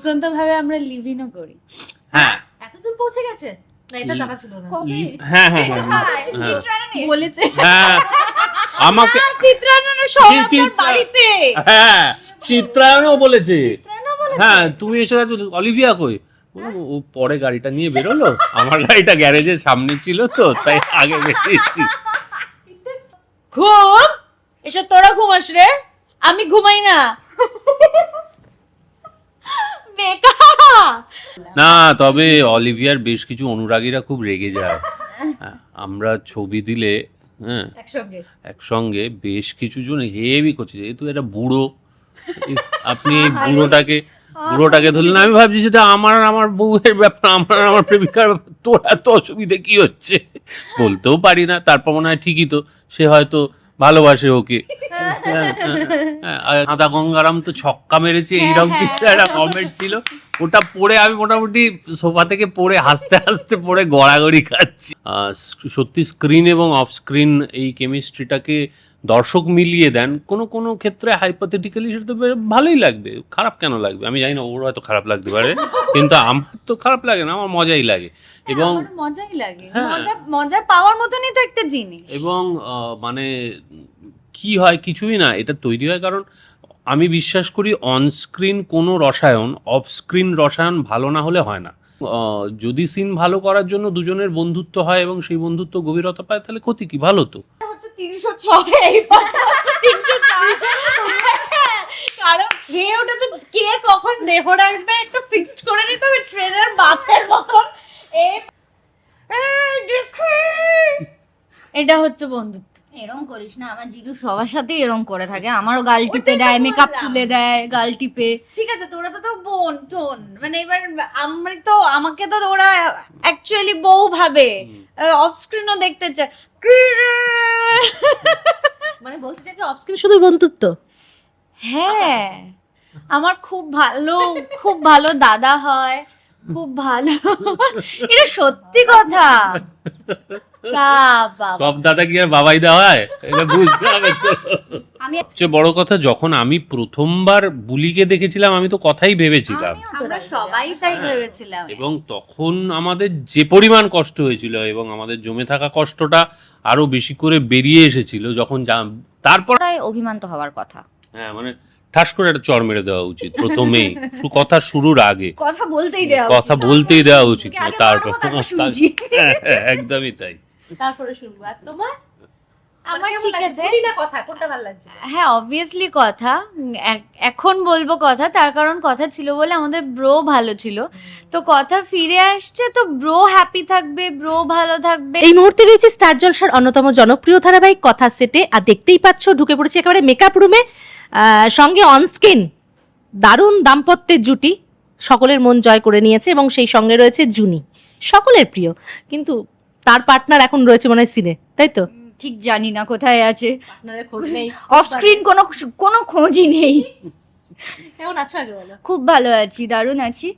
পর্যন্ত ভাবে আমরা লিভিনও করি। হ্যাঁ। এতদূর পৌঁছে গেছে? না এটা জানা ছিল না। কবে? হ্যাঁ হ্যাঁ হ্যাঁ, হ্যাঁ। বলেছে। হ্যাঁ আমাকে চিত্রায়নের সৌরভদার চিত্রা- বাড়িতে। হ্যাঁ চিত্রায়নও বলেছে। হ্যাঁ তুমি এসে গেছো অলিভিয়া কই? ও ও পরে গাড়িটা নিয়ে বেরোলো। আমার গাড়িটা গ্যারেজের সামনে ছিল তো তাই আগে বেরিয়েছি। ঘুম! এসব তোরা ঘুমাস রে আমি ঘুমাই না। না তবে অলিভিয়ার বেশ কিছু অনুরাগীরা খুব রেগে যায়। আমরা ছবি দিলে হ্যাঁ একসঙ্গে। বেশ কিছু জন হেভি করছে যেহেতু এটা বুড়ো আপনি এই বুড়োটাকে বুড়োটাকে ধরলেন আমি ভাবছি সেটা আমার আর আমার বউয়ের ব্যাপার আমার আমার প্রেমিকার ব্যাপার তোর এত অসুবিধে কি হচ্ছে? বলতেও পারি না তারপর মনে হয় ঠিকই তো সে হয়তো ভালোবাসে ওকে হ্যাঁ, হ্যাঁ, হ্যাঁ, গঙ্গারাম তো ছক্কা মেরেছে এইরকম কিছু একটা কমেন্ট ছিল। ওটা পড়ে আমি মোটামুটি সোফা থেকে পড়ে হাসতে হাসতে পড়ে গড়াগড়ি খাচ্ছি। আহ, সত্যি স্ক্রিন এবং অফ স্ক্রিন এই কেমিস্ট্রিটাকে দর্শক মিলিয়ে দেন কোনো কোনো ক্ষেত্রে হাইপোথেটিক্যালি সেটা তো ভালোই লাগবে। খারাপ কেন লাগবে? আমি জানি না ওর হয়তো খারাপ লাগতে পারে কিন্তু আমার তো খারাপ লাগে না আমার মজাই লাগে। এবং মজাই লাগে। হ্যাঁ। মজা মজা পাওয়ার মতনই তো একটা জিনিস। এবং মানে কি হয় কিছুই না এটা তৈরি হয় কারণ আমি বিশ্বাস করি অন স্ক্রিন কোনো রসায়ন অফ স্ক্রিন রসায়ন ভালো না হলে হয় না। যদি সিন ভালো করার জন্য দুজনের বন্ধুত্ব হয় এবং সেই বন্ধুত্ব গভীরতা পায় তাহলে ক্ষতি কি? ভালো তো। হচ্ছে তিনশো ছয় হচ্ছে তিনশো কারণ খেয়ে ওটা তো কে কখন দেহ রাখবে একটা ফিক্সড করে নিতে হবে ট্রেনের বাথের মতন। এটা হচ্ছে বন্ধুত্ব। এরম করিস না আমার জিজু সবার সাথেই এরম করে থাকে। আমারও গাল টিপে দেয় মেকআপ তুলে দেয় গাল টিপে। ঠিক আছে তোরা তো তো বোন টোন। মানে এবার আমি তো আমাকে তো ওরা অ্যাকচুয়ালি বউ ভাবে। অফ স্ক্রিনও দেখতে চায়? মানে বলতে চাইছো অফ স্ক্রিন শুধু বন্ধুত্ব? হ্যাঁ। আমার খুব ভালো খুব ভালো দাদা হয় খুব ভালো। এটা সত্যি কথা। সব দাদা কি আর বাবাই দেওয়া হয়? এটা বুঝতে হবে তো। আমি সবচেয়ে বড় কথা যখন আমি প্রথমবার বুলিকে দেখেছিলাম আমি তো কথাই ভেবেছিলাম। আমরা সবাই তাই ভেবেছিলাম। এবং তখন আমাদের যে পরিমাণ কষ্ট হয়েছিল এবং আমাদের জমে থাকা কষ্টটা আরও বেশি করে বেরিয়ে এসেছিল যখন তারপর অভিমান তো হওয়ার কথা। হ্যাঁ মানে ঠাস করে একটা চর মেরে দেওয়া উচিত প্রথমেই। কথা শুরুর আগে। কথা বলতেই দেওয়া কথা বলতেই দেওয়া উচিত না তারপর আমরা শুনছি। হ্যাঁ, হ্যাঁ, একদমই তাই। তারপরে শুনব। আর তোমার? আমার ঠিক আছে। না কথা কোনটা ভালো লাগছে? হ্যাঁ অবভিয়াসলি কথা। এখন বলব কথা তার কারণ কথা ছিল বলে আমাদের ব্রো ভালো ছিল। তো কথা ফিরে আসছে তো ব্রো হ্যাপি থাকবে ব্রো ভালো থাকবে। এই মুহূর্তে রয়েছে স্টার জলসার অন্যতম জনপ্রিয় ধারাবাহিক কথা সেটে আর দেখতেই পাচ্ছ ঢুকে পড়েছে একেবারে মেকআপ রুমে সঙ্গে অনস্কিন দারুণ দাম্পত্যের জুটি সকলের মন জয় করে নিয়েছে এবং সেই সঙ্গে রয়েছে জুনি সকলের প্রিয়। কিন্তু তার পার্টনার এখন রয়েছে মনে হয় সিনে তাই তো? ঠিক জানি না কোথায় আছে। খোঁজ নেই। অফ স্ক্রিন কোনো কোনো খোঁজই নেই। কেমন আছো আগে বলো? খুব ভালো আছি দারুণ আছি।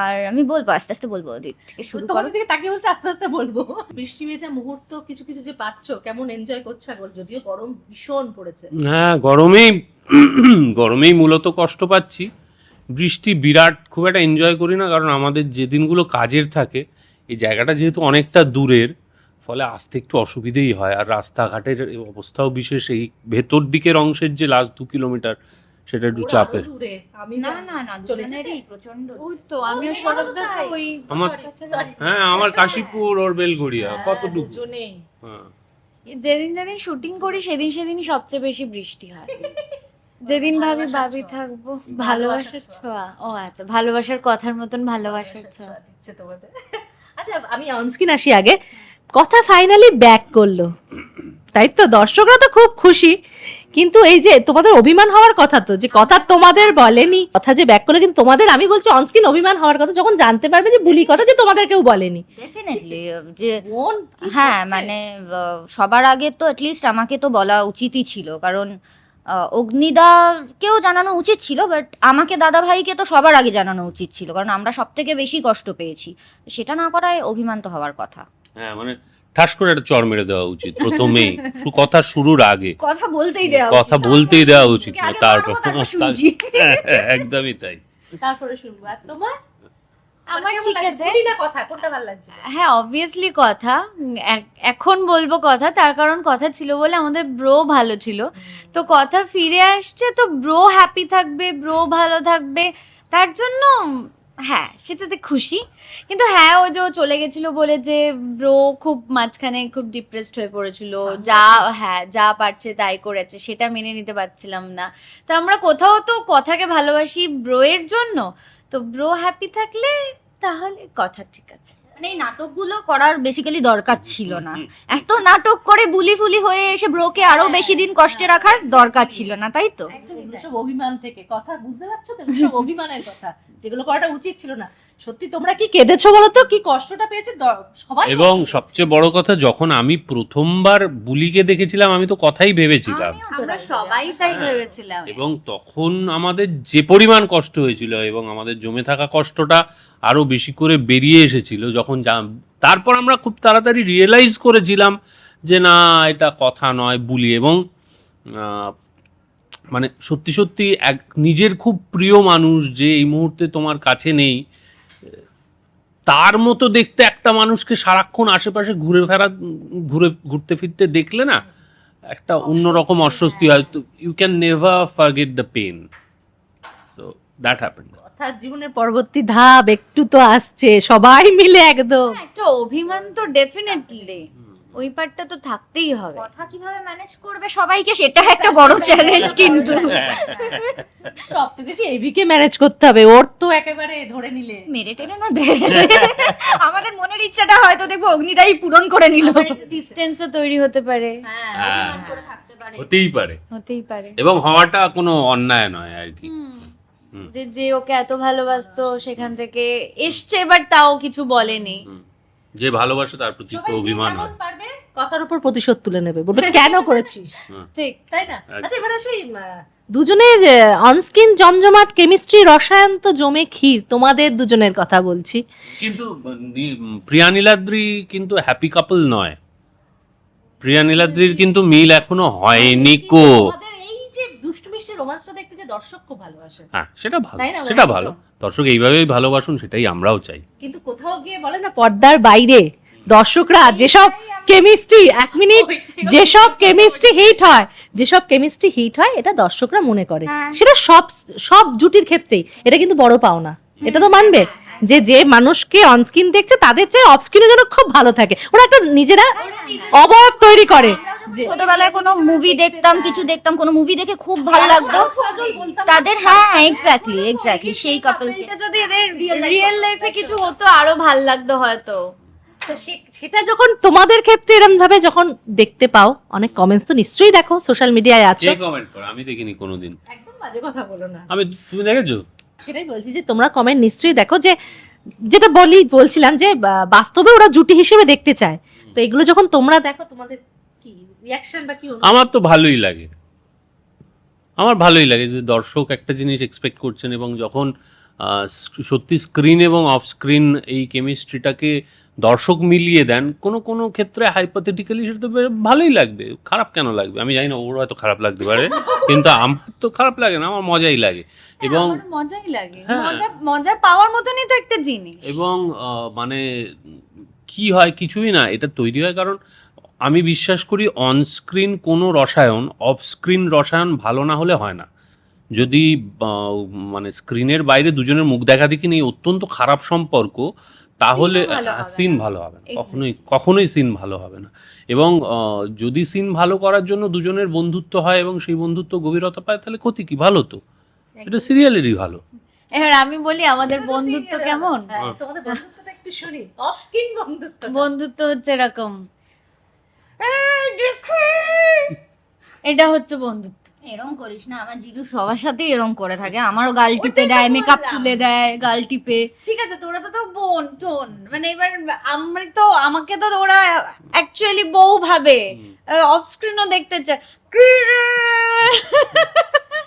আর আমি বলব আস্তে আস্তে বলব ওদিক থেকে শুরু করো। তোমাদের দিকে তাকিয়ে বলছে আস্তে আস্তে বলব। বৃষ্টি ভেজা মুহূর্ত কিছু কিছু যে পাচ্ছ কেমন এনজয় করছ এখন যদিও গরম ভীষণ পড়েছে। হ্যাঁ গরমেই গরমেই মূলত কষ্ট পাচ্ছি। বৃষ্টি বিরাট খুব একটা এনজয় করি না কারণ আমাদের যে দিনগুলো কাজের থাকে এই জায়গাটা যেহেতু অনেকটা দূরের ফলে আসতে একটু অসুবিধেই হয়। আর রাস্তাঘাটের অবস্থাও বিশেষ এই ভেতর দিকের অংশের যে লাস্ট দু কিলোমিটার সেটা একটু চাপের আরও দূরে আমি না না না চলে দুজনেরই এসেছে? প্রচণ্ড ওই তো আমিও ও, তো ওই আমার- হ্যাঁ আমার কাশীপুর ওর বেলঘড়িয়া হ্যাঁ, কতটুকু? হ্যাঁ। যেদিন যেদিন শুটিং করি সেদিন সেদিনই সবচেয়ে বেশি বৃষ্টি হয়। যেদিন ভাবি ভাবি থাকব ভালোবাসার ভালোবাসার ছোঁয়া। ও আচ্ছা ভালোবাসার কথার মতন ভালোবাসার ছোঁয়া। দিচ্ছে তোমাদের। আচ্ছা আমি অনস্ক্রিন আসি আগে। কথা ফাইনালি ব্যাক করল। তাই তো দর্শকরা তো খুব খুশি। কিন্তু এই যে তোমাদের অভিমান হওয়ার কথা তো যে কথা তোমাদের বলেনি কথা যে ব্যাক করল কিন্তু তোমাদের আমি বলছি অনস্ক্রিন অভিমান হওয়ার কথা যখন জানতে পারবে যে বুলি কথা যে তোমাদের কেউ বলেনি। ডেফিনেটলি যে হ্যাঁ মানে সবার আগে তো অ্যাটলিস্ট আমাকে তো বলা উচিতই ছিল। কারণ অগ্নিদাকেও জানানো উচিত ছিল বাট আমাকে দাদা ভাইকে তো সবার আগে জানানো উচিত ছিল। কারণ আমরা সব থেকে বেশি কষ্ট পেয়েছি। সেটা না করায় অভিমান তো হওয়ার কথা। হ্যাঁ মানে ঠাস করে একটা চর মেরে দেওয়া উচিত প্রথমেই। কথা শুরুর আগে। কথা বলতেই দেওয়া কথা বলতেই দেওয়া উচিত না তারপর বলো, তারপর। হ্যাঁ, একদমই তাই। তারপরে শুনব। আর তোমার? আমার ঠিক আছে। কথা কোনটা ভালো লাগছে? হ্যাঁ অবভিয়াসলি কথা। এখন বলব কথা তার কারণ কথা ছিল বলে আমাদের ব্রো ভালো ছিল। তো কথা ফিরে আসছে তো ব্রো হ্যাপি থাকবে ব্রো ভালো থাকবে। তার জন্য হ্যাঁ সেটাতে খুশি। কিন্তু হ্যাঁ ও যে চলে গেছিল বলে যে ব্রো খুব মাঝখানে খুব ডিপ্রেসড হয়ে পড়েছিল। যা হ্যাঁ যা পারছে তাই করেছে সেটা মেনে নিতে পারছিলাম না। তো আমরা কোথাও তো কথাকে ভালোবাসি ব্রোয়ের জন্য। তো ব্রো হ্যাপি থাকলে তাহলে কথা ঠিক আছে। মানে এই নাটকগুলো করার বেসিক্যালি দরকার ছিল না। এত নাটক করে বুলি ফুলি হয়ে এসে ব্রোকে আরও বেশি দিন কষ্টে রাখার দরকার ছিল না তাই তো? সব অভিমান থেকে। কথা বুঝতে পারছ তো? সব অভিমানের কথা। যেগুলো করাটা উচিত ছিল না। সত্যি তোমরা কি কেঁদেছো বলো তো? কি কষ্টটা পেয়েছে? সবাই এবং সবচেয়ে বড় কথা যখন আমি প্রথমবার বুলিকে দেখেছিলাম আমি তো কথাই ভেবেছিলাম। আমরা সবাই তাই ভেবেছিলাম। এবং তখন আমাদের যে পরিমাণ কষ্ট হয়েছিল এবং আমাদের জমে থাকা কষ্টটা আরও বেশি করে বেরিয়ে এসেছিল যখন তারপর আমরা খুব তাড়াতাড়ি রিয়েলাইজ করেছিলাম যে না এটা কথা নয় বুলি এবং মানে সত্যি সত্যি এক নিজের খুব প্রিয় মানুষ যে এই মুহূর্তে তোমার কাছে নেই তার মতো দেখতে একটা মানুষকে সারাক্ষণ আশেপাশে ঘুরে ফেরা ঘুরে ঘুরতে ফিরতে দেখলে না একটা অন্যরকম অস্বস্তি হয়। তো you can never forget the pain so that happened কথার জীবনের পরবর্তী ধাপ একটু তো আসছে সবাই মিলে একদম। একটা অভিমান তো ডেফিনেটলি ওই পার্টটা তো থাকতেই হবে। কথা কীভাবে ম্যানেজ করবে সবাইকে সেটা একটা বড় চ্যালেঞ্জ কিন্তু। সব থেকে বেশি এভিকে ম্যানেজ করতে হবে ওর তো একেবারে ধরে নিলে। মেরে টেরে না দে। আমাদের মনের ইচ্ছাটা হয়তো দেখব অগ্নিদাই পূরণ করে নিল। ডিস্টেন্সও তৈরি হতে পারে। হ্যাঁ। অভিমান করে থাকতে পারে। হতেই পারে। হতেই পারে। এবং হওয়াটা কোনো অন্যায় নয় আর কি হুম। যে যে ওকে এত ভালোবাসতো সেখান থেকে এসছে বাট তাও কিছু বলেনি। যে ভালোবাসে তার প্রতি অভিমান হয়। কথার উপর প্রতিশোধ তুলে নেবে। বলবে কেন করেছিস? ঠিক তাই না? আচ্ছা এবার আসি দুজনের অনস্ক্রিন জমজমাট কেমিস্ট্রি রসায়ন তো জমে ক্ষীর তোমাদের দুজনের কথা বলছি। কিন্তু প্রিয়া নীলাদ্রি কিন্তু হ্যাপি কাপল নয়। প্রিয়া নীলাদ্রির কিন্তু মিল এখনও হয়নি কো তোমাদের এই যে দুষ্টু মিষ্টি রোমান্সটা দেখতে যে দর্শক খুব ভালোবাসে। হ্যাঁ সেটা ভালো সেটা ভালো। দর্শক এইভাবেই ভালোবাসুন সেটাই আমরাও চাই। কিন্তু কোথাও গিয়ে বলে না পর্দার বাইরে দর্শকরা যেসব কেমিস্ট্রি এক মিনিট যেসব কেমিস্ট্রি হিট হয় যেসব কেমিস্ট্রি হিট হয় এটা দর্শকরা মনে করে। হ্যাঁ। সেটা সব সব জুটির ক্ষেত্রেই এটা কিন্তু বড় পাওনা। এটা তো মানবে। যে যে মানুষকে অনস্ক্রিন দেখছে তাদের চেয়ে অফস্ক্রিনে যেন খুব ভালো থাকে। ওরা একটা নিজেরা অবয়ব তৈরি করে। ছোটবেলায় কোনো মুভি দেখতাম কিছু দেখতাম কোনো মুভি দেখে খুব ভালো লাগতো। তাদের হ্যাঁ এক্স্যাক্টলি এক্স্যাক্টলি সেই কাপলকে এটা যদি এদের রিয়েল লাইফে কিছু হতো আরও ভালো লাগতো হয়তো। সেটা যখন তোমাদের ক্ষেত্রে এরকম ভাবে যখন দেখতে পাও অনেক কমেন্টস তো নিশ্চয়ই দেখো সোশ্যাল মিডিয়ায় আছে। কে কমেন্ট করে? আমি দেখিনি কোনোদিন। একদম বাজে কথা বলো না। আমি তুমি দেখেছ? সেটাই বলছি যে তোমরা কমেন্ট নিশ্চয়ই দেখো যে, যেটা বলি, বলছিলাম যে বাস্তবে ওরা জুটি হিসেবে দেখতে চায়। তো এগুলো যখন তোমরা দেখো, তোমাদের কি রিয়াকশন বা কি আমার তো ভালোই লাগে। আমার ভালোই লাগে যে দর্শক একটা জিনিস এক্সপেক্ট করছেন এবং যখন সত্যি স্ক্রিন এবং অফ স্ক্রিন এই কেমিস্ট্রিটাকে দর্শক মিলিয়ে দেন কোনো কোনো ক্ষেত্রে হাইপোথেটিক্যালি সেটা তো ভালোই লাগবে। খারাপ কেন লাগবে? আমি জানি না ওর হয়তো খারাপ লাগতে পারে কিন্তু আমার তো খারাপ লাগে না আমার মজাই লাগে। এবং মজাই লাগে। হ্যাঁ। মজা মজা পাওয়ার মতনই তো একটা জিনিস। এবং মানে কি হয় কিছুই না এটা তৈরি হয় কারণ আমি বিশ্বাস করি অনস্ক্রিন কোনো রসায়ন অফ স্ক্রিন রসায়ন ভালো না হলে হয় না। যদি মানে স্ক্রিনের বাইরে দুজনের মুখ দেখা দেখি নেই অত্যন্ত খারাপ সম্পর্ক তাহলে সিন ভালো হবে না। কখনোই কখনোই সিন ভালো হবে না। এবং যদি সিন ভালো করার জন্য দুজনের বন্ধুত্ব হয় এবং সেই বন্ধুত্ব গভীরতা পায় তাহলে ক্ষতি কি? ভালো তো। এটা সিরিয়ালেরই ভালো। এবার আমি বলি আমাদের বন্ধুত্ব কেমন? হ্যাঁ, তোমাদের বন্ধুত্বটা একটু শুনি। অফ স্ক্রিন বন্ধুত্ব বন্ধুত্ব হচ্ছে এরকম। এটা হচ্ছে বন্ধুত্ব। এরম করিস না আমার জিজু সবার সাথেই এরম করে থাকে। আমারও গাল টিপে দেয় মেকআপ তুলে দেয় গাল টিপে। ঠিক আছে তোরা তো তো বোন টোন। মানে এবার আমি তো আমাকে তো ওরা অ্যাকচুয়ালি বউ ভাবে। অফ স্ক্রিনও দেখতে চায়।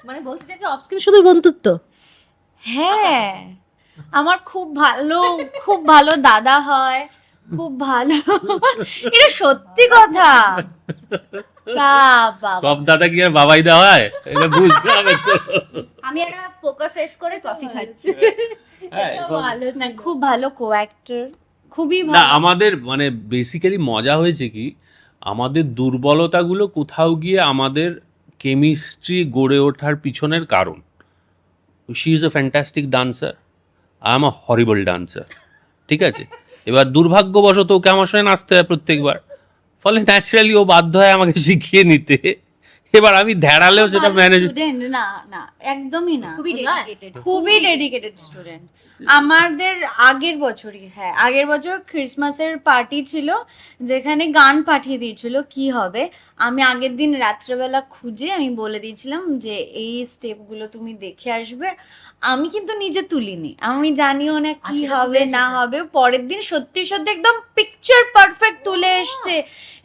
মানে বলতে চাইছে অফ স্ক্রিন শুধু বন্ধুত্ব? হ্যাঁ। আমার খুব ভালো খুব ভালো দাদা হয়। খুব ভালো। এটা সত্যি কথা। সব দাদা কি আর বাবাই দেওয়া হয় এটা বুঝতে হবে তো। আমি একটা পোকার ফেস করে কফি খাচ্ছি। হ্যাঁ, ভালো না খুব ভালো কো অ্যাক্টর খুবই ভালো। আমাদের মানে বেসিক্যালি মজা হয়েছে কি আমাদের দুর্বলতাগুলো কোথাও গিয়ে আমাদের কেমিস্ট্রি গড়ে ওঠার পিছনের কারণ। She is a fantastic dancer I am a horrible dancer ঠিক আছে? এবার দুর্ভাগ্যবশত ওকে আমার সঙ্গে নাচতে হয় প্রত্যেকবার। ফলে ন্যাচারালি ও বাধ্য হয় আমাকে শিখিয়ে নিতে। এবার আমি ধ্যাড়ালেও সেটা ম্যানেজ স্টুডেন্ট না না একদমই না। খুবই ডেডিকেটেড খুবই ডেডিকেটেড স্টুডেন্ট আমাদের আগের বছরই হ্যাঁ আগের বছর ক্রিসমাসের পার্টি ছিল যেখানে গান পাঠিয়ে দিয়েছিল কি হবে? আমি আগের দিন রাত্রেবেলা খুঁজে আমি বলে দিয়েছিলাম যে এই স্টেপগুলো তুমি দেখে আসবে। আমি কিন্তু নিজে তুলিনি। আমি জানিও না কি হবে না হবে। পরের দিন সত্যি সত্যি একদম পিকচার পারফেক্ট তুলে এসছে।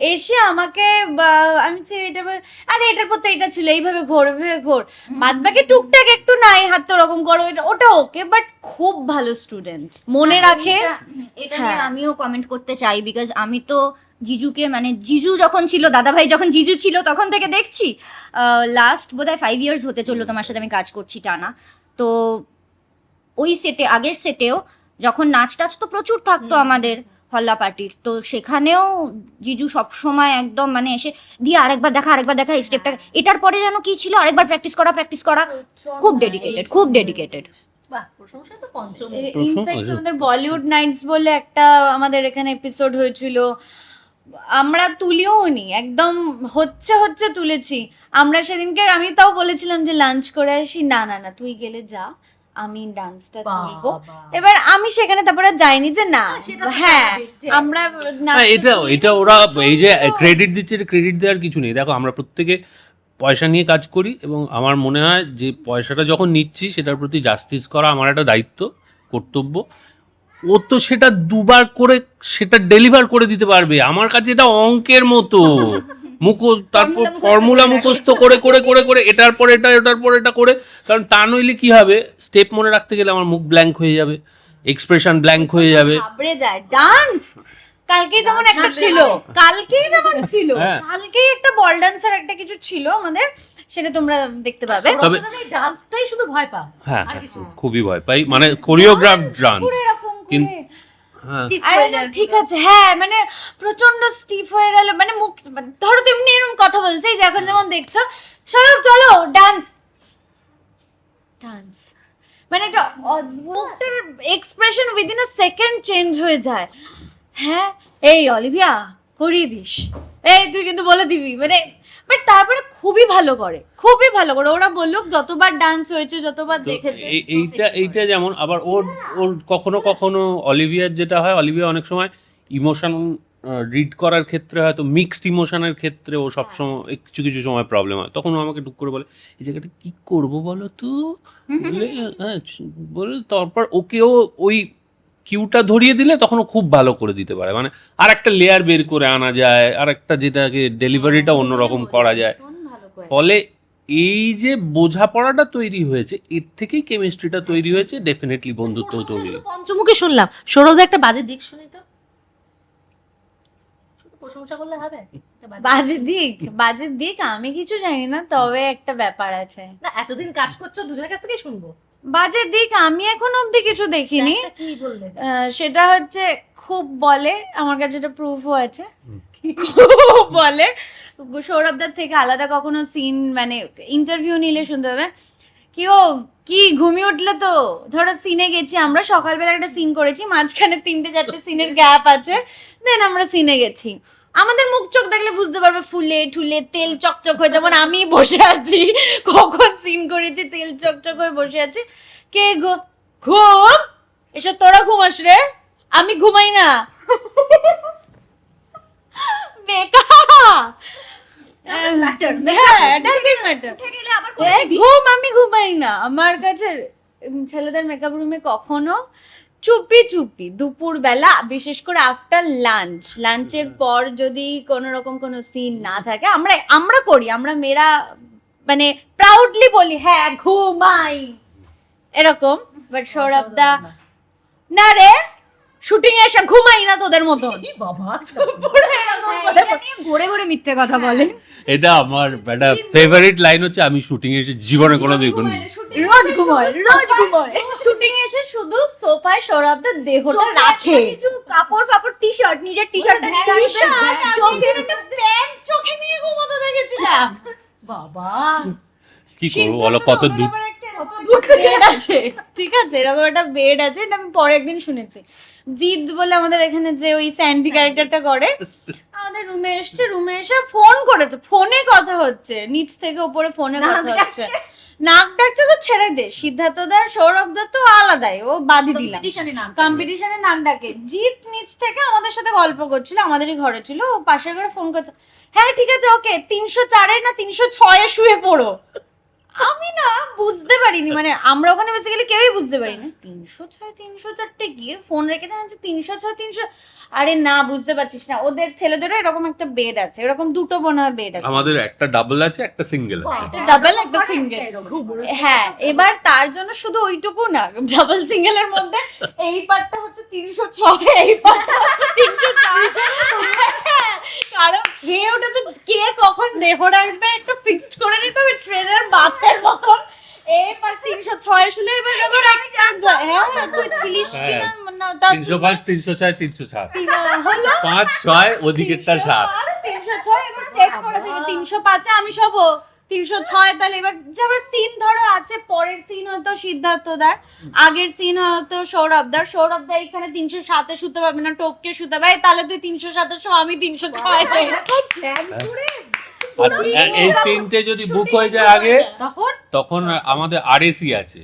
এসে আমাকে বা- আমি এটা আরে এটার পর তো এটা ছিল এইভাবে ঘোর এইভাবে ঘোর। বাদ বাকি টুকটাক একটু নাই হাত তো ওরকম করো এটা ওটা ওকে বাট খুব ভালো স্টুডেন্ট মনে রাখে এটা- এটা নিয়ে হ্যাঁ। আমিও কমেন্ট করতে চাই বিকজ আমি তো জিজুকে মানে জিজু যখন ছিল দাদাভাই যখন জিজু ছিল তখন থেকে দেখছি লাস্ট বোধহয় ফাইভ ইয়ার্স হতে চলল তোমার সাথে আমি কাজ করছি টানা। তো ওই সেটে আগের সেটেও যখন নাচ টাচ তো প্রচুর থাকতো আমাদের। হল্লা পার্টির তো সেখানেও জিজু সবসময় একদম মানে এসে দিয়ে আরেকবার দেখা আরেকবার দেখা এই স্টেপটা এটার পরে যেন কি ছিল? আরেকবার প্র্যাকটিস করা প্র্যাকটিস করা। খুব ডেডিকেটেড খুব ডেডিকেটেড বাহ প্রশংসা তো পঞ্চম ইনফ্যাক্ট আমাদের বলিউড নাইটস বলে একটা আমাদের এখানে এপিসোড হয়েছিল। আমরা তুলিও নি একদম হচ্ছে হচ্ছে তুলেছি। আমরা সেদিনকে আমি তাও বলেছিলাম যে লাঞ্চ করে আসি। না না না তুই গেলে যা। আমি ডান্সটা তুলবো। এবার আমি সেখানে তারপরে যাইনি যে না হ্যাঁ আমরা নাচতে হ্যাঁ এটা এটা ওরা এই যে ক্রেডিট দিচ্ছে ক্রেডিট দেওয়ার কিছু নেই। দেখো আমরা প্রত্যেকে পয়সা নিয়ে কাজ করি এবং আমার মনে হয় যে পয়সাটা যখন নিচ্ছি সেটার প্রতি জাস্টিস করা আমার একটা দায়িত্ব কর্তব্য। ও তো সেটা দুবার করে সেটা ডেলিভার করে দিতে পারবে। আমার কাছে এটা অঙ্কের মতো। মুখো তারপর ফর্মুলা মুখস্থ করে করে করে করে এটার পর এটা এটার পর এটা করে। কারণ তা নইলে কি হবে? স্টেপ মনে রাখতে গেলে আমার মুখ ব্ল্যাঙ্ক হয়ে যাবে। এক্সপ্রেশন ব্ল্যাঙ্ক হয়ে যাবে। ঘাবড়ে যায়। ডান্স কালকেই যেমন একটা ছিল। কালকেই যেমন ছিল। হ্যাঁ। কালকেই একটা বল ডান্সার একটা কিছু ছিল আমাদের সেটা তোমরা দেখতে পাবে। তবে- ডান্সটাই শুধু ভয় পা হ্যাঁ খুবই ভয় পাই মানে কোরিওগ্রাফ ডান্স পুরো এরকম করে। কিন্তু- হ্যাঁ আরে না ঠিক আছে হ্যাঁ মানে প্রচণ্ড স্টিফ হয়ে গেল মানে মুখ ধরো তো এমনি এরকম কথা বলছে যে এখন যেমন দেখছ সরব চলো ডান্স ডান্স মানে একটা মুখটার expression within a second change হয়ে যায়। হ্যাঁ এই অলিভিয়া করিয়ে দিস। এই তুই কিন্তু বলে দিবি মানে বাট তারপরে খুবই ভালো করে খুবই ভালো করে। ওরা বলল যতবার ডান্স হয়েছে যতবার দেখেছে এই- এইটা এইটা যেমন আবার ওর ওর কখনো কখনো অলিভিয়ার যেটা হয় অলিভিয়া অনেক সময় ইমোশন রিড করার ক্ষেত্রে হয়তো মিক্সড ইমোশনের ক্ষেত্রে ও সবসময় কিছু কিছু সময় প্রবলেম হয়। তখন ও আমাকে টুক করে বলে এই জায়গাটা কি করব বলো তো? বলে হ্যাঁ বলে তারপর ওকেও ওই কিউটা ধরিয়ে দিলে তখন ও খুব ভালো করে দিতে পারে। মানে আর একটা লেয়ার বের করে আনা যায় আর একটা যেটাকে ডেলিভারিটা অন্যরকম করা যায়। ফলে এই যে বোঝাপড়াটা তৈরি হয়েছে এর থেকেই কেমিস্ট্রিটা তৈরি হয়েছে ডেফিনেটলি বন্ধুত্ব তৈরি হয়েছে। পঞ্চমুখে শুনলাম। সৌরভ একটা বাজে দিক শুনি তো। প্রশংসা করলে হবে? বাজে- বাজে দিক বাজে দিক আমি কিছু জানি না তবে একটা ব্যাপার আছে। না এতদিন কাজ করছ দুজনের কাছ থেকে শুনব। বাজে দিক আমি এখন অবধি কিছু দেখিনি। সেটা হচ্ছে খুব বলে আমার কাছে এটা প্রুফও আছে খুব বলে। সৌরভদার থেকে আলাদা কখনো সিন মানে ইন্টারভিউ নিলে শুনতে হবে কি ও কি ঘুমিয়ে উঠলে তো? ধরো সিনে গেছি আমরা সকালবেলা একটা সিন করেছি মাঝখানে তিনটে চারটে সিনের গ্যাপ আছে দেন আমরা সিনে গেছি। আমাদের মুখ চোখ দেখলে বুঝতে পারবে ফুলে ঠুলে তেল চকচক হয়ে যেমন আমি বসে আছি কখন সিন করেছি তেল চকচক হয়ে বসে আছি। কে গো ঘুম? এসব তোরা ঘুমাস রে? আমি ঘুমাই না। হ্যাঁ ঘুম আমি ঘুমাই না। আমার কাছে ছেলেদের মেকআপ রুমে কখনো চুপি চুপি দুপুর বেলা বিশেষ করে আফটার লাঞ্চ লাঞ্চের পর যদি কোনো রকম কোনো সিন না থাকে আমরা আমরা করি আমরা মেয়েরা মানে প্রাউডলি বলি হ্যাঁ ঘুমাই। এরকম বাট সৌরভ দা না রে শুটিং এ এসে ঘুমাই না তোদের মতন। বাবা এরকম ঘুরে ঘুরে মিথ্যে কথা বলে। এটা আমার একটা ফেভারিট লাইন হচ্ছে আমি শুটিং এসে জীবনে কোনো দিন রোজ ঘুমায় রোজ ঘুমায়। শুটিং এসে শুধু সোফায় সরাবতে দেহটা রাখে। কিছু কাপড় ফাপড় টি শার্ট নিজের টি শার্ট চোখের একটা প্যান্ট চোখে নিয়ে ঘুমোতে দেখেছিলাম। বাবা। কি করব বলো কত দূর বেড আছে। ঠিক আছে এরকম একটা বেড আছে এটা আমি পরে একদিন শুনেছি। জিৎ বলে আমাদের এখানে যে ওই স্যান্ডি ক্যারেক্টারটা করে আমাদের রুমে এসছে রুমে এসে ফোন করেছে ফোনে কথা হচ্ছে নিচ থেকে উপরে ফোনে কথা হচ্ছে। নাক ডাকছে তো ছেড়ে দে সিদ্ধার্থ দার সৌরভ দার তো আলাদাই ও বাদি দিলাম। কম্পিটিশনে নাক ডাকে। জিৎ নিচ থেকে আমাদের সাথে গল্প করছিল আমাদেরই ঘরে ছিল ও পাশের ঘরে ফোন করছে হ্যাঁ ঠিক আছে ওকে তিনশো চারে না তিনশো ছয়ে শুয়ে পড়ো। আমি না বুঝতে পারিনি মানে আমরা ওখানে বেসিক্যালি কেউই বুঝতে পারিনি। তিনশো ছয় তিনশো চারটে গিয়ে ফোন রেখে জানাচ্ছে তিনশো ছয় তিনশো আরে না বুঝতে পারছিস না। ওদের ছেলেদেরও এরকম একটা বেড আছে এরকম দুটো মনে হয় বেড আছে। আমাদের একটা ডাবল আছে একটা সিঙ্গেল আছে। একটা ডাবল একটা সিঙ্গেল হ্যাঁ এবার তার জন্য শুধু ওইটুকু না ডাবল সিঙ্গেলের মধ্যে এই পার্টটা হচ্ছে তিনশো ছয় এই পার্টটা হচ্ছে তিনশো চার। কারণ খেয়ে ওটা তো কে কখন দেহ রাখবে একটু ফিক্সড করে নিতে হবে ট্রেনের বাথের মতন। তিনশো ছয় এবার এবার এক্সচেঞ্জ হয় হ্যাঁ হ্যাঁ, তুই ছিলিস কি না না তা তিনশো পাঁচ তিনশো ছয় তিনশো সাত। তিন- হলো? পাঁচ ছয় ওদিকেরটা সাত। তিনশো ছয় এবার সেট করে দিবি তিনশো পাঁচে আমি সব। তিনশো ছয় তাহলে এবার যেমন সিন ধরো আছে পরের সিন হয়তো সিদ্ধার্থ দার আগের সিন হয়তো সৌরভ দার সৌরভ দা এখানে তিনশো সাতে শুতে পারবে না টপকে শুতে পারবে। তাহলে তুই তিনশো সাতে শো আমি তিনশো ছয় আর এই তিনটে যদি বুক হয়ে যায় আগে তখন? তখন আমাদের আরএসি আছে।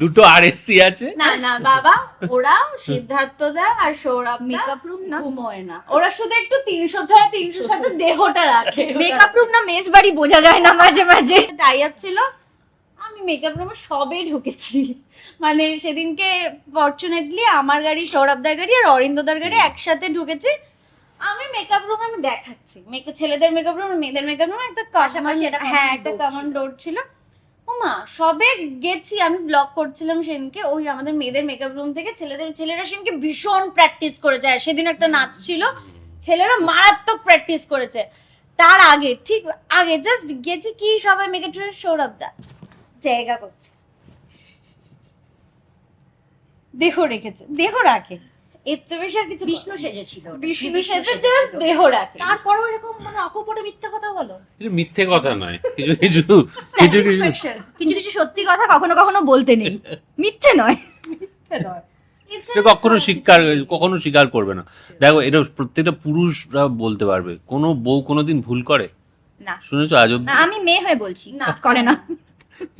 দুটো আরএসি আছে। না না বাবা ওরা সিদ্ধার্থ দা আর সৌরভ মেকআপ রুম না? ঘুমোয় না ওরা শুধু একটু তিনশো ছয় তিনশো সাথে দেহটা রাখে। মেকআপ রুম না মেস বাড়ি বোঝা যায় না মাঝে মাঝে। টাই আপ ছিল মেকআপ রুমে সবে ঢুকেছি। মানে সেদিনকে ফরচুনেটলি আমার গাড়ি সৌরভদার গাড়ি আর অরিন্দদার গাড়ি একসাথে ঢুকেছি। আমি মেকআপ রুম আমি দেখাচ্ছি। ছেলেদের মেকআপ রুম মেয়েদের মেকআপ রুম একটা একটা হ্যাঁ একটা কমন। ডোর ছিল। ওমা সবে গেছি আমি ব্লগ করছিলাম সেদিনকে। ওই আমাদের মেয়েদের মেকআপ রুম থেকে ছেলেদের ছেলেরা সেদিনকে ভীষণ প্র্যাকটিস করেছে। সেদিন একটা নাচ ছিল। ছেলেরা মারাত্মক প্র্যাকটিস করেছে। তার আগে ঠিক আগে জাস্ট গেছি কি সবাই মেকআপ সৌরভ দা। জায়গা করছে। দেহ রেখেছে দেহ রাখে। এর চেয়ে বেশি আর কিছু বিষ্ণু সেজেছিল বিষ্ণু সেজে জাস্ট দেহ রাখে। তারপরেও এরকম মানে অকপটে মিথ্যে কথা বলো। এটা মিথ্যে কথা নয় কিছু কিছু কিছু কিছু কিছু। কিছু সত্যি কথা কখনো কখনো বলতে নেই। মিথ্যে নয়। মিথ্যে নয়। কখনো স্বীকার কখনো স্বীকার করবে না। দেখো এটা প্রত্যেকটা পুরুষরা বলতে পারবে কোনো বউ কোনোদিন ভুল করে? না। শুনেছো? আজ আমি মেয়ে হয়ে বলছি না। করে না।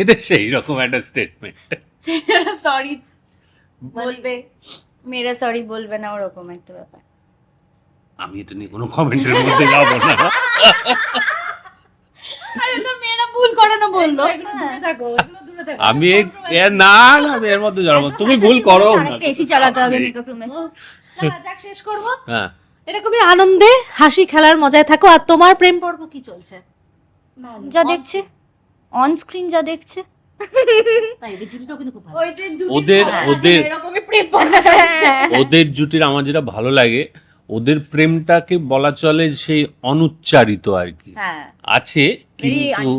এটা সেই রকম একটা স্টেটমেন্ট ছেলেরা সরি বলবে। মেয়েরা সরি বলবে না ওরকম একটা ব্যাপার। আমি এটা নিয়ে কোনো কমেন্টের মধ্যে যাব না। আরে তো মেয়েরা ভুল করে না বলল। দূরে থাকো, দূরে থাকো। আমি এ না না আমি এর মধ্যে যাব তুমি ভুল করো না। এসি চালাতে হবে মেকআপ রুমে না, না, যাক শেষ করব। হ্যাঁ। এরকমই আনন্দে হাসি খেলার মজায় থাকো আর তোমার প্রেম পর্ব কি চলছে? যা দেখছে। অন স্ক্রিন যা দেখছে। তাই এদের জুটিটাও কিন্তু খুব ভালো। ওই যে জুটি ওদের হ্যাঁ, ওদের এরকমই প্রেম করা ওদের জুটির আমার যেটা ভালো লাগে ওদের প্রেমটাকে বলা চলে সেই অনুচ্চারিত আর কি। হ্যাঁ। আছে কিন্তু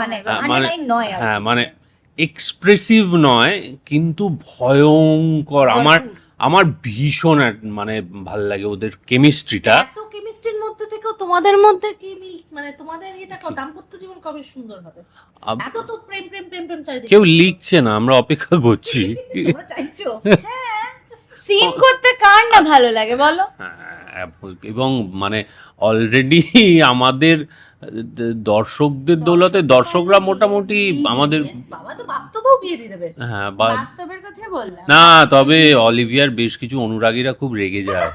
মানে হ্যাঁ, মানে- আর হ্যাঁ মানে এক্সপ্রেসিভ নয় কিন্তু ভয়ঙ্কর। আমার আমার ভীষণ মানে ভালো লাগে ওদের কেমিস্ট্রিটা। এত কেমিস্ট্রির মধ্যে থেকেও তোমাদের মধ্যে কি মিল মানে তোমাদের এটা কো- দাম্পত্য জীবন কবে সুন্দর হবে? এত তো প্রেম প্রেম প্রেম প্রেম চারিদিকে। কেউ লিখছে না আমরা অপেক্ষা করছি। তোমরা চাইছো? সিন করতে কার না ভালো লাগে বলো? হ্যাঁ, এবং মানে অলরেডি আমাদের দর্শকদের দৌলতে দর্শকরা মোটামুটি আমাদের বাবা তো বাস্তবেও বিয়ে দিয়ে দেবে। হ্যাঁ বা- বাস্তবের কথাই বললাম না তবে অলিভিয়ার বেশ কিছু অনুরাগীরা খুব রেগে যায়।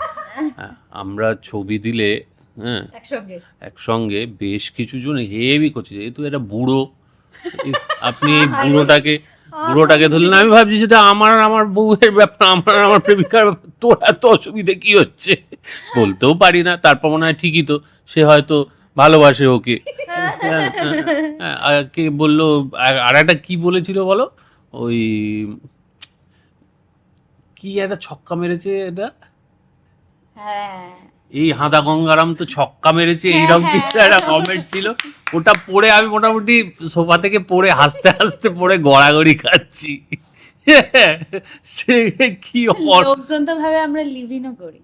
হ্যাঁ, আমরা ছবি দিলে হ্যাঁ একসঙ্গে। বেশ কিছু জন হেভি করছে যেহেতু এটা বুড়ো। আপনি এই বুড়োটাকে বুড়োটাকে ধরলেন আমি ভাবছি সেটা আমার আমার বউয়ের ব্যাপার আমার আমার প্রেমিকার ব্যাপার। তোর এত অসুবিধে কি হচ্ছে? বলতেও পারি না তারপর মনে হয় ঠিকই তো সে হয়তো ভালোবাসে ওকে। হ্যাঁ, হ্যাঁ। আর কে বলল আর একটা কি বলেছিল বলো? ওই কি একটা ছক্কা মেরেছে এটা? হ্যাঁ। এই হাদা গঙ্গারাম তো ছক্কা মেরেছে হ্যাঁ, এইরকম হ্যাঁ। কিছু একটা কমেন্ট ছিল। ওটা পড়ে আমি মোটামুটি সোফা থেকে পড়ে হাসতে হাসতে পড়ে গড়াগড়ি খাচ্ছি। সে কি লোকজন তো ভাবে আমরা লিভিনও করি।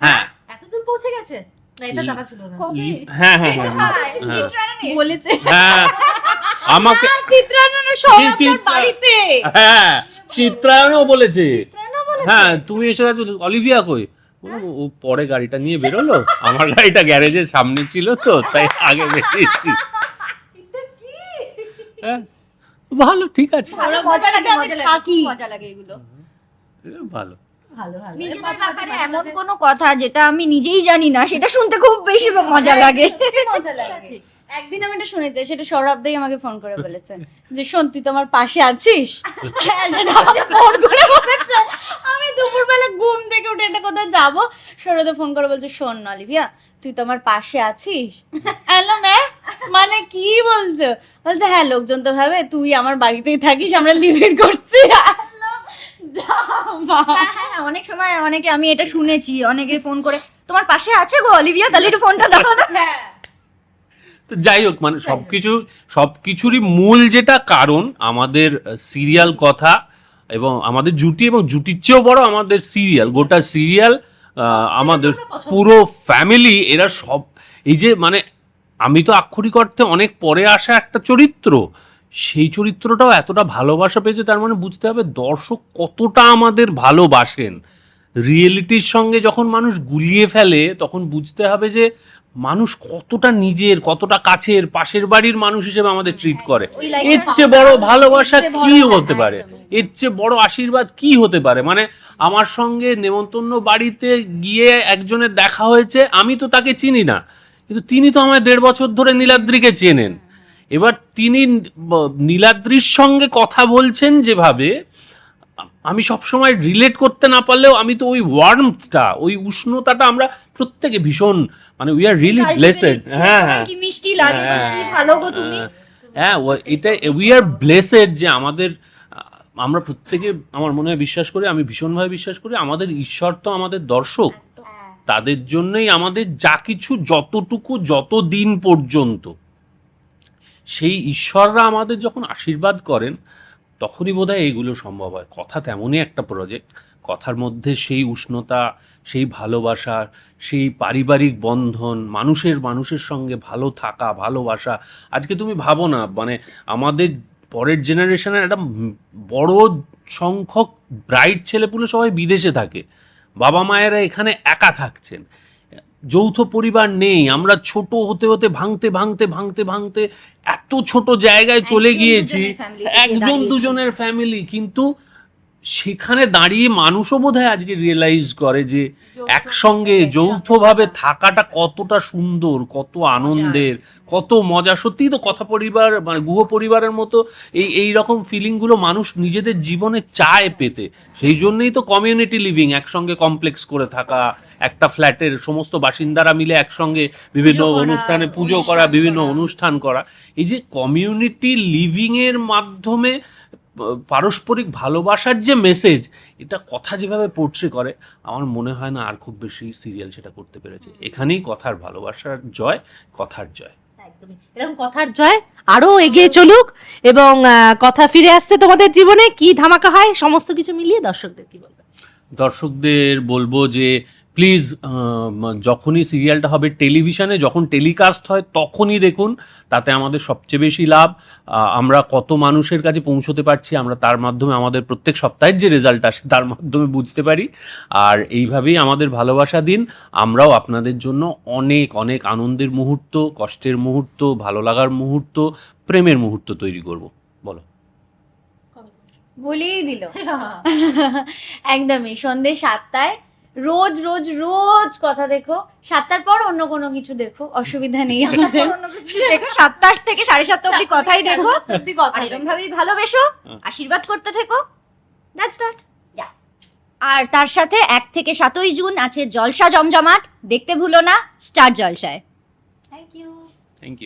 হ্যাঁ। এতদূর পৌঁছে গেছে? না এটা জানা ছিল না। লি-। বলেছে। আমাকে চিত্রায়নের সৌরভদার চিত্রা- বাড়িতে। হ্যাঁ চিত্রায়নও বলেছে। হ্যাঁ তুমি এসে গেছো অলিভিয়া কই? ও পরে গাড়িটা নিয়ে বেরোলো। আমার গাড়িটা গ্যারেজের সামনে ছিল তো তাই আগে বেরিয়েছি। হ্যাঁ, ভালো ঠিক আছে। মজা লাগে আমি থাকি। মজা লাগে এগুলো। ভালো। এমন কোনো কথা যেটা আমি নিজেই জানি না সেটা শুনতে খুব বেশি মজা লাগে। মজা লাগে। একদিন আমি এটা শুনেছি সেটা সৌরভদাই আমাকে ফোন করে বলেছে যে শোন তুই তোমার পাশে আছিস? হ্যাঁ, সেটা আমাকে ফোন করে বলেছে। আমি দুপুরবেলা ঘুম থেকে উঠে এটা কোথাও যাব সৌরভদা ফোন করে বলছে শোন অলিভিয়া তুই তোমার পাশে আছিস? হ্যালো ম্যা মানে কি বলছো? বলছে হ্যাঁ লোকজন তো ভাবে তুই আমার বাড়িতেই থাকিস আমরা লিভিং করছি। হ্যাঁ হ্যাঁ হ্যাঁ, অনেক সময় অনেকে আমি এটা শুনেছি অনেকে ফোন করে তোমার পাশে আছে গো অলিভিয়া? তাহলে একটু ফোনটা দাও না। তো যাই হোক মানে সবকিছু সবকিছুরই মূল যেটা কারণ আমাদের সিরিয়াল কথা এবং আমাদের জুটি এবং জুটির চেয়েও বড় আমাদের সিরিয়াল গোটা সিরিয়াল আমাদের পুরো ফ্যামিলি এরা সব এই যে মানে আমি তো আক্ষরিক অর্থে অনেক পরে আসা একটা চরিত্র সেই চরিত্রটাও এতটা ভালোবাসা পেয়েছে তার মানে বুঝতে হবে দর্শক কতটা আমাদের ভালোবাসেন। রিয়েলিটির সঙ্গে যখন মানুষ গুলিয়ে ফেলে তখন বুঝতে হবে যে মানুষ কতটা নিজের কতটা কাছের পাশের বাড়ির মানুষ হিসেবে আমাদের ট্রিট করে। এর চেয়ে বড় ভালোবাসা কি হ্যাঁ, হতে পারে? এর চেয়ে বড় আশীর্বাদ কি হতে পারে? মানে আমার সঙ্গে নেমন্তন্ন বাড়িতে গিয়ে একজনের দেখা হয়েছে আমি তো তাকে চিনি না। কিন্তু তিনি তো আমায় দেড় বছর ধরে নীলাদ্রিকে চেনেন। এবার তিনি নীলাদ্রির সঙ্গে কথা বলছেন যেভাবে আমি সবসময় রিলেট করতে না পারলেও আমি তো ওই ওয়ার্মটা ওই উষ্ণতাটা আমরা প্রত্যেকে ভীষণ মানে উই আর রিয়েলি ব্লেসেড হ্যাঁ হ্যাঁ। কি মিষ্টি লাগে? হ্যাঁ, কি ভালো গো তুমি? হ্যাঁ এটা উই আর ব্লেসেড যে আমাদের আমরা প্রত্যেকে আমার মনে হয় বিশ্বাস করি আমি ভীষণভাবে বিশ্বাস করি আমাদের ঈশ্বর তো আমাদের দর্শক। তাদের জন্যই আমাদের যা কিছু যতটুকু যত দিন পর্যন্ত। সেই ঈশ্বররা আমাদের যখন আশীর্বাদ করেন তখনই বোধহয় এইগুলো সম্ভব হয়। কথা তেমনই একটা প্রজেক্ট কথার মধ্যে সেই উষ্ণতা সেই ভালোবাসা সেই পারিবারিক বন্ধন মানুষের মানুষের সঙ্গে ভালো থাকা ভালোবাসা। আজকে তুমি ভাবো না মানে আমাদের পরের জেনারেশনের একটা বড় সংখ্যক ব্রাইট ছেলেপুলে সবাই বিদেশে থাকে। বাবা মায়েরা এখানে একা থাকছেন। যৌথ পরিবার নেই আমরা ছোট হতে হতে ভাঙতে ভাঙতে ভাঙতে ভাঙতে এত ছোট জায়গায় চলে গিয়েছি। একজন দুজনের ফ্যামিলি কিন্তু সেখানে দাঁড়িয়ে মানুষও বোধহয় আজকে রিয়েলাইজ করে যে একসঙ্গে যৌথভাবে থাকাটা কতটা সুন্দর কত আনন্দের কত মজা। সত্যিই তো কথা পরিবার মানে গুহ পরিবারের মতো এই এই রকম ফিলিংগুলো মানুষ নিজেদের জীবনে চায় পেতে। সেই জন্যই তো কমিউনিটি লিভিং একসঙ্গে কমপ্লেক্স করে থাকা একটা ফ্ল্যাটের সমস্ত বাসিন্দারা মিলে একসঙ্গে বিভিন্ন অনুষ্ঠানে পুজো করা বিভিন্ন অনুষ্ঠান করা। এই যে কমিউনিটি লিভিংয়ের মাধ্যমে পারস্পরিক ভালোবাসার যে মেসেজ এটা কথা যেভাবে পোর্ট্রে করে আমার মনে হয় না আর খুব বেশি সিরিয়াল সেটা করতে পেরেছে। এখানেই কথার ভালোবাসার জয় কথার জয়। এরকম কথার জয় আরও এগিয়ে চলুক এবং কথা ফিরে আসছে তোমাদের জীবনে কি ধামাকা হয় সমস্ত কিছু মিলিয়ে দর্শকদের কি বলবে দর্শকদের বলব যে প্লিজ যখনই সিরিয়ালটা হবে টেলিভিশনে যখন টেলিকাস্ট হয় তখনই দেখুন তাতে আমাদের সবচেয়ে বেশি লাভ। আমরা কত মানুষের কাছে পৌঁছতে পারছি আমরা তার মাধ্যমে আমাদের প্রত্যেক সপ্তাহের যে রেজাল্ট আসে তার মাধ্যমে বুঝতে পারি। আর এইভাবেই আমাদের ভালোবাসা দিন। আমরাও আপনাদের জন্য অনেক অনেক আনন্দের মুহূর্ত কষ্টের মুহূর্ত ভালো লাগার মুহূর্ত প্রেমের মুহূর্ত তৈরি করব। বলো। বলেই দিল। একদমই সন্ধে সাতটায় রোজ রোজ রোজ কথা দেখো। সাতটার পর অন্য কোনো কিছু দেখো অসুবিধা নেই আমাদের। অন্য দেখো। সাতটা থেকে সাড়ে সাতটা অব্দি কথাই দেখো। অব্দি কথা এরকম ভাবেই ভালোবেসো আশীর্বাদ করতে থেকো। দ্যাটস দ্যাট আর তার সাথে এক থেকে সাতই জুন আছে জলসা জমজমাট। দেখতে ভুলো না স্টার জলসায়। Thank you